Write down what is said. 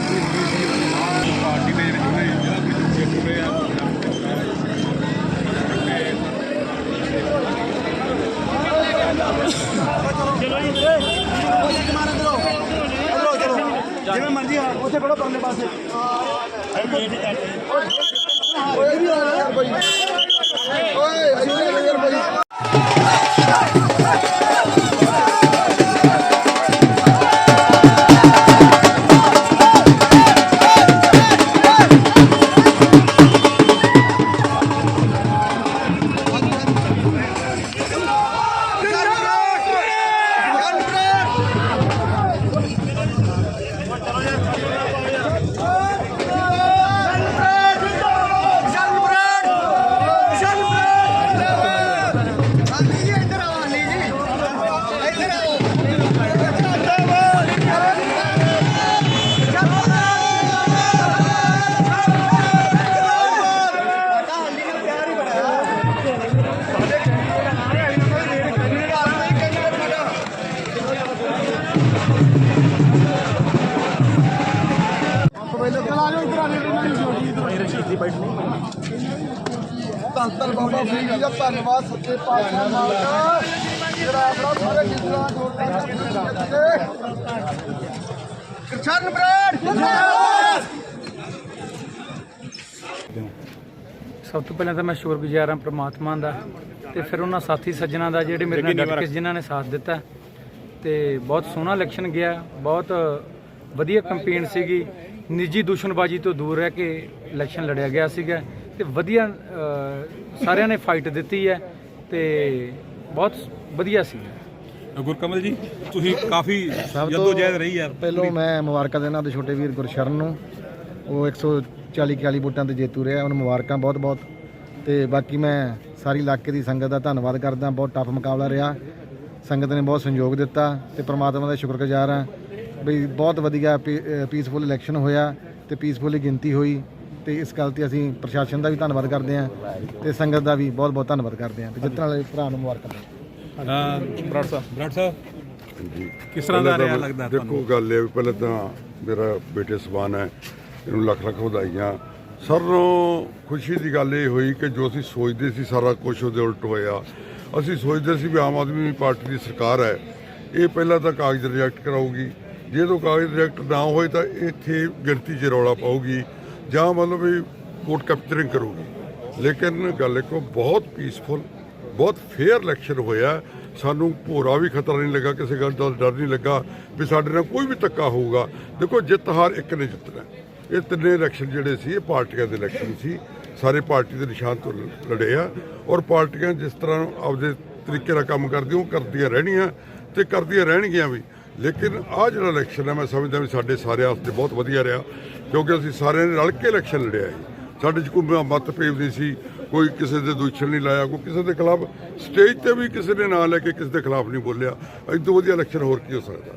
ਬੇਨਤੀ ਹੋਈ ਸੀ ਉਹ ਪਾਰਟੀ ਦੇ ਜਿਹੜੇ ਜਿਹੜਾ ਵੀ ਜੇਤੂ ਰਹੇ ਆ ਜਿਵੇਂ ਮਰਜ਼ੀ ਆ ਉੱਥੇ ਖੜੋ ਪਰਲੇ ਪਾਸੇ ਓਏ ਵੀ ਓਏ ਧੰਨ ਧੰਨ ਬਾਬਾ ਫਰੀਦ ਜੀ ਦਾ ਧੰਨਵਾਦ ਸੱਚੇ ਪਾਤਸ਼ਾਹ ਮਾਲਕਾ ਜਿਹੜਾ ਆਪਣਾ ਸਾਰੇ ਜਿੰਦਰਾ ਜੋੜਦਾ ਕਿਰਸ਼ਨ ਬਰਾੜ ਜਿੰਦਾਬਾਦ! ਸਭ ਤੋਂ ਪਹਿਲਾਂ ਤਾਂ ਮੈਂ ਸ਼ੁਕਰਗੁਜ਼ਾਰ ਹਾਂ ਪ੍ਰਮਾਤਮਾ ਦਾ ਤੇ ਫਿਰ ਉਹਨਾਂ ਸਾਥੀ ਸੱਜਣਾ ਦਾ ਜਿਹੜੇ ਮੇਰੇ ਨਾਲ ਡਟ ਕੇ ਜਿਨ੍ਹਾਂ ਨੇ ਸਾਥ ਦਿੱਤਾ। ਤੇ ਬਹੁਤ ਸੋਹਣਾ ਇਲੈਕਸ਼ਨ ਗਿਆ ਬਹੁਤ ਵਧੀਆ ਕੰਪੇਨ ਸੀਗੀ। ਨਿੱਜੀ ਦੁਸ਼ਮਣਬਾਜ਼ੀ ਤੋਂ ਦੂਰ ਰਹਿ ਕੇ ਇਲੈਕਸ਼ਨ ਲੜਿਆ ਗਿਆ ਸੀਗਾ ਤੇ ਵਧੀਆ ਸਾਰਿਆਂ ਨੇ ਫਾਈਟ ਦਿੱਤੀ ਹੈ ਤੇ ਬਹੁਤ ਵਧੀਆ ਸੀ। ਗੁਰਕਮਲ ਜੀ ਤੁਸੀਂ ਕਾਫੀ ਜੱਦੋ ਜਹਿਦ ਰਹੀ ਹੈ ਪਹਿਲੋਂ ਮੈਂ ਮੁਬਾਰਕਾਂ ਦੇਣਾ ਆਪਣੇ ਛੋਟੇ ਵੀਰ ਗੁਰਸ਼ਰਨ ਨੂੰ। ਉਹ 140 41 ਵੋਟਾਂ ਤੇ ਜੇਤੂ ਰਿਹਾ ਉਹਨੂੰ ਮੁਬਾਰਕਾਂ ਬਹੁਤ ਬਹੁਤ ਤੇ ਬਾਕੀ ਮੈਂ ਸਾਰੀ ਇਲਾਕੇ ਦੀ ਸੰਗਤ ਦਾ ਧੰਨਵਾਦ ਕਰਦਾ ਬਹੁਤ ਟਫ ਮੁਕਾਬਲਾ ਰਿਹਾ। ਸੰਗਤ ਨੇ ਬਹੁਤ ਸਹਿਯੋਗ ਦਿੱਤਾ ਤੇ ਪ੍ਰਮਾਤਮਾ ਦਾ ਸ਼ੁਕਰਗੁਜ਼ਾਰ ਹਾਂ। ਵੀ ਬਹੁਤ ਵਧੀਆ ਪੀਸਫੁਲ ਇਲੈਕਸ਼ਨ ਹੋਇਆ ਤੇ ਪੀਸਫੁਲੀ ਗਿਣਤੀ ਹੋਈ ਤੇ ਇਸ ਗੱਲ ਤੇ ਅਸੀਂ ਪ੍ਰਸ਼ਾਸਨ ਦਾ ਵੀ ਧੰਨਵਾਦ ਕਰਦੇ ਹਾਂ ਤੇ ਸੰਗਤ ਦਾ ਵੀ ਬਹੁਤ ਬਹੁਤ ਧੰਨਵਾਦ ਕਰਦੇ ਹਾਂ ਤੇ ਜਿੱਤਣ ਵਾਲੇ ਭਰਾ ਨੂੰ ਮੁਬਾਰਕਾਂ ਬਰਾੜ ਸਾਹਿਬ। ਬਰਾੜ ਸਾਹਿਬ? ਕਿਸ ਤਰ੍ਹਾਂ ਦਾ ਰਿਹਾ ਲੱਗਦਾ ਦੇਖੋ ਤੁਹਾਨੂੰ? ਗੱਲ ਇਹ ਪਹਿਲਾਂ ਤਾਂ ਮੇਰਾ ਬੇਟੇ ਸਬਾਨ ਹੈ ਇਹਨੂੰ ਲੱਖ ਲੱਖ ਵਧਾਈਆਂ। ਸਰ ਨੂੰ ਖੁਸ਼ੀ ਦੀ ਗੱਲ ਇਹ ਹੋਈ ਕਿ ਜੋ ਅਸੀਂ ਸੋਚਦੇ ਸੀ ਸਾਰਾ ਕੁਝ ਉਹਦੇ ਉਲਟ ਹੋਇਆ। ਅਸੀਂ ਸੋਚਦੇ ਸੀ ਵੀ ਆਮ ਆਦਮੀ ਪਾਰਟੀ ਦੀ ਸਰਕਾਰ ਹੈ ਇਹ ਪਹਿਲਾਂ ਤਾਂ ਕਾਗਜ਼ ਰਿਜੈਕਟ ਕਰਾਊਗੀ। ਜੇ ਤੋਂ ਕਾਗਜ਼ ਰਿਜੈਕਟ ਨਾ ਹੋਏ ਤਾਂ ਇੱਥੇ ਗਿਣਤੀ 'ਚ ਰੌਲਾ ਪਾਊਗੀ ਜਾਂ ਮਤਲਬ ਵੀ ਕੋਰਟ ਕੈਪਚਰਿੰਗ ਕਰੂਗੀ। ਲੇਕਿਨ ਗੱਲ ਇੱਕੋ ਬਹੁਤ ਪੀਸਫੁਲ ਬਹੁਤ ਫੇਅਰ ਇਲੈਕਸ਼ਨ ਹੋਇਆ। ਸਾਨੂੰ ਭੋਰਾ ਵੀ ਖਤਰਾ ਨਹੀਂ ਲੱਗਾ, ਕਿਸੇ ਗੱਲ ਦਾ ਡਰ ਨਹੀਂ ਲੱਗਾ ਵੀ ਸਾਡੇ ਨਾਲ ਕੋਈ ਵੀ ਧੱਕਾ ਹੋਊਗਾ। ਦੇਖੋ, ਜਿੱਤ ਹਾਰ ਇੱਕ ਨੇ ਜਿੱਤਣਾ। ਇਹ ਤਿੰਨੇ ਇਲੈਕਸ਼ਨ ਜਿਹੜੇ ਸੀ, ਇਹ ਪਾਰਟੀਆਂ ਦੇ ਇਲੈਕਸ਼ਨ ਸੀ। ਸਾਰੇ ਪਾਰਟੀ ਦੇ ਨਿਸ਼ਾਨ ਤੋਂ ਲ- ਲੜੇ ਆ। ਔਰ ਪਾਰਟੀਆਂ ਜਿਸ ਤਰ੍ਹਾਂ ਆਪਦੇ ਤਰੀਕੇ ਨਾਲ ਕੰਮ ਕਰਦੀਆਂ, ਉਹ ਕਰਦੀਆਂ ਰਹਿਣੀਆਂ ਤੇ ਕਰਦੀਆਂ ਰਹਿਣਗੀਆਂ ਵੀ। ਲੇਕਿਨ ਆਹ ਜਿਹੜਾ ਇਲੈਕਸ਼ਨ ਹੈ, ਮੈਂ ਸਮਝਦਾ ਵੀ ਸਾਡੇ ਸਾਰਿਆਂ ਵਾਸਤੇ ਬਹੁਤ ਵਧੀਆ ਰਿਹਾ, ਕਿਉਂਕਿ ਅਸੀਂ ਸਾਰਿਆਂ ਨੇ ਰਲ ਕੇ ਇਲੈਕਸ਼ਨ ਲੜਿਆ ਹੈ ਸਾਡੇ 'ਚ ਕੋਈ ਮਤਭੇਦ ਨਹੀਂ ਸੀ, ਕੋਈ ਕਿਸੇ ਦੇ ਦੁਸ਼ਮਣ ਨਹੀਂ ਲਾਇਆ, ਕੋਈ ਕਿਸੇ ਦੇ ਖਿਲਾਫ ਸਟੇਜ ਤੇ ਵੀ ਕਿਸੇ ਨੇ ਨਾਂ ਲੈ ਕੇ ਕਿਸੇ ਦੇ ਖਿਲਾਫ ਨਹੀਂ ਬੋਲਿਆ। ਇਸ ਤੋਂ ਵਧੀਆ ਇਲੈਕਸ਼ਨ ਹੋਰ ਕੀ ਹੋ ਸਕਦਾ?